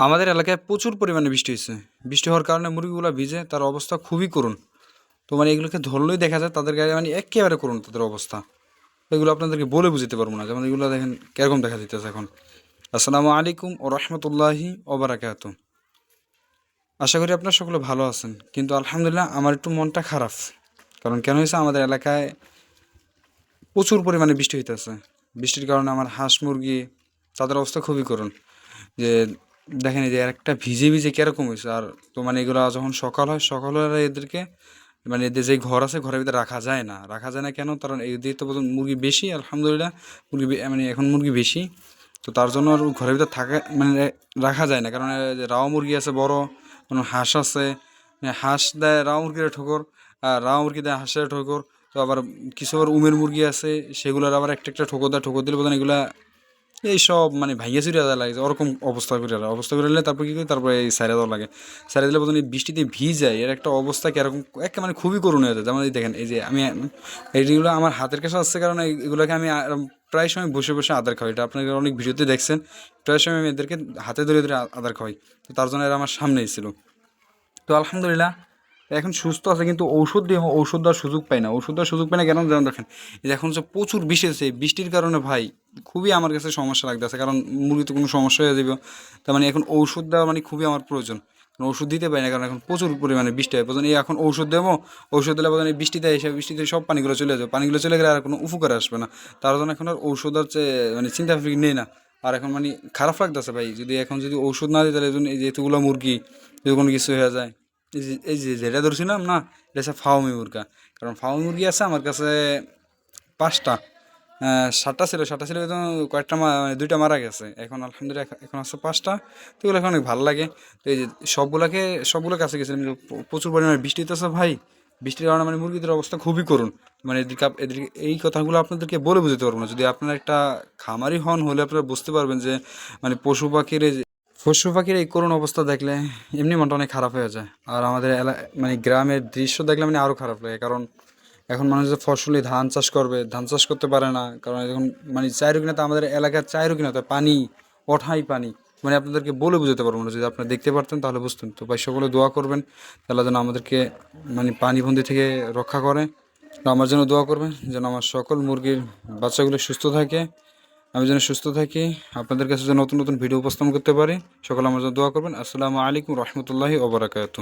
আমাদের এলাকায় প্রচুর পরিমাণে বৃষ্টি হয়েছে। বৃষ্টি হওয়ার কারণে মুরগিগুলো ভিজে তার অবস্থা খুবই করুণ। তো মানে এগুলোকে ধরলেই দেখা যায় তাদের গায়ে মানে একেবারে করুন তাদের অবস্থা। এগুলো আপনাদেরকে বলে বুঝতে পারব না। যেমন এগুলো দেখেন কীরকম দেখা দিতেছে এখন। আসসালামু আলাইকুম ও রহমতুল্লাহি ওবরাকাত আশা করি আপনারা সকলে ভালো আছেন। কিন্তু আলহামদুলিল্লাহ আমার একটু মনটা খারাপ। কারণ কেন হয়েছে আমাদের এলাকায় প্রচুর পরিমাণে বৃষ্টি হইতেছে। বৃষ্টির কারণে আমার হাঁস মুরগি তাদের অবস্থা খুবই করুণ। যে দেখেন এই যে একটা ভিজে ভিজে কীরকম হয়েছে আর তো মানে এগুলো যখন সকাল হয়, সকাল হলে এদেরকে মানে এদের যে ঘর আছে, ঘরের ভিতরে রাখা যায় না। রাখা যায় না কেন? কারণ এদের তো প্রথম মুরগি বেশি, আলহামদুলিল্লাহ মুরগি মানে এখন মুরগি বেশি। তো তার জন্য আর ঘরের ভিতরে থাকা মানে রাখা যায় না। কারণ রাও মুরগি আছে বড়, কোনো হাঁস আছে মানে হাঁস দেয় রাও মুরগির ঠোকর, আর রাও মুরগি দেয় হাঁসের ঠোকর। তো আবার কিছু আবার উমের মুরগি আছে, সেগুলোর আবার একটা একটা ঠোকর দেয়, ঠোকর দিলে বোধ এগুলা এই সব মানে ভাইয়া চুরিয়া দেওয়া লাগে, ওরকম অবস্থা করে অবস্থা করে তারপর কী করি? তারপরে এই সাইরা দেওয়া লাগে। সাইরা দিলে বোধ বৃষ্টিতে ভিজ যায় এর একটা অবস্থা কীরকম একে মানে খুবই করুণ হয়ে যায়। যেমন দেখেন, এই যে আমি এইগুলো আমার হাতের কাছে আসছে কারণ এগুলোকে আমি প্রায় সময় বসে বসে আদার খাওয়াই। এটা আপনারা অনেক ভিডিওতে দেখছেন, প্রায় সময় আমি এদেরকে হাতে ধরে ধরে আদার খাওয়াই। তো তার জন্য এরা আমার সামনেই ছিল। তো আলহামদুলিল্লাহ, এখন সুস্থ আছে কিন্তু ঔষধ দিয়ে ঔষধ দেওয়ার সুযোগ পাই না। ওষুধ দেওয়ার সুযোগ পাই না কেন? যেমন দেখেন এখন যে প্রচুর বৃষ্টি এই বৃষ্টির কারণে ভাই খুবই আমার কাছে সমস্যা লাগতেছে, কারণ মুরগিতে কোনো সমস্যা হয়ে যাবে। তার মানে এখন ঔষধ দেওয়া মানে খুবই আমার প্রয়োজন। ওষুধ দিতে পারি না, কারণ এখন প্রচুর পরিমাণে বৃষ্টি হয়। প্রয়োজন এই এখন ঔষধ দেবো, ঔষধ দিলে এই বৃষ্টিতে এসে বৃষ্টিতে সব পানিগুলো চলে যাবে। পানিগুলো চলে গেলে আর কোনো উপকার আসবে না। তার জন্য এখন আর ঔষধ হচ্ছে মানে চিন্তা নেই না। আর এখন মানে খারাপ লাগতেছে ভাই, যদি এখন যদি ঔষধ না দিই, তাহলে এই যে এতগুলো মুরগি, যদি কোনো কিছু হয়ে যায়। এই যে যেটা ধরছিলাম না, এটা হচ্ছে ফাউমি মুরগা। কারণ ফাউমি মুরগি আছে আমার কাছে পাঁচটা। সাতটা ছিল সাতটা ছিল কিন্তু কয়েকটা মানে দুইটা মারা গেছে। এখন আলহামদুলিল্লাহ এখন- আছে পাঁচটা। তো এগুলো এখন অনেক ভালো লাগে। তো এই যে সবগুলোকে সবগুলো কাছে গেছিলাম। প্রচুর পরিমাণে বৃষ্টি হইতেছে ভাই। বৃষ্টির কারণে মানে মুরগিদের অবস্থা খুবই করুন মানে এদিকে এদিকে এই কথাগুলো আপনাদেরকে বলে বুঝতে পারব না। যদি আপনারা একটা খামারি হন, হলে আপনারা বুঝতে পারবেন যে মানে পশু পাখির পশু পাখির এই করুণ অবস্থা দেখলে এমনি মনটা অনেক খারাপ হয়ে যায়। আর আমাদের এলা মানে গ্রামের দৃশ্য দেখলে মানে আরও খারাপ লাগে। কারণ এখন মানুষ যে ফসলি ধান চাষ করবে, ধান চাষ করতে পারে না। কারণ এখন মানে চাইরও কিনা তো আমাদের এলাকার চাইরও কিনা তো পানি ওঠাই পানি। মানে আপনাদেরকে বলে বুঝতে পারব না, যদি আপনারা দেখতে পারতেন তাহলে বুঝতেন। তো ভাই, সকলে দোয়া করবেন তাহলে যেন আমাদেরকে মানে পানিবন্দি থেকে রক্ষা করে। আমার জন্য দোয়া করবেন, যেন আমার সকল মুরগির বাচ্চাগুলো সুস্থ থাকে। আমি যেন সুস্থ থাকি, আপনাদের কাছে যেন নতুন নতুন ভিডিও উপস্থাপন করতে পারি। সকলে আমার জন্য দোয়া করবেন। আসসালামু আলাইকুম রহমতুল্লাহি ওবরাকাতু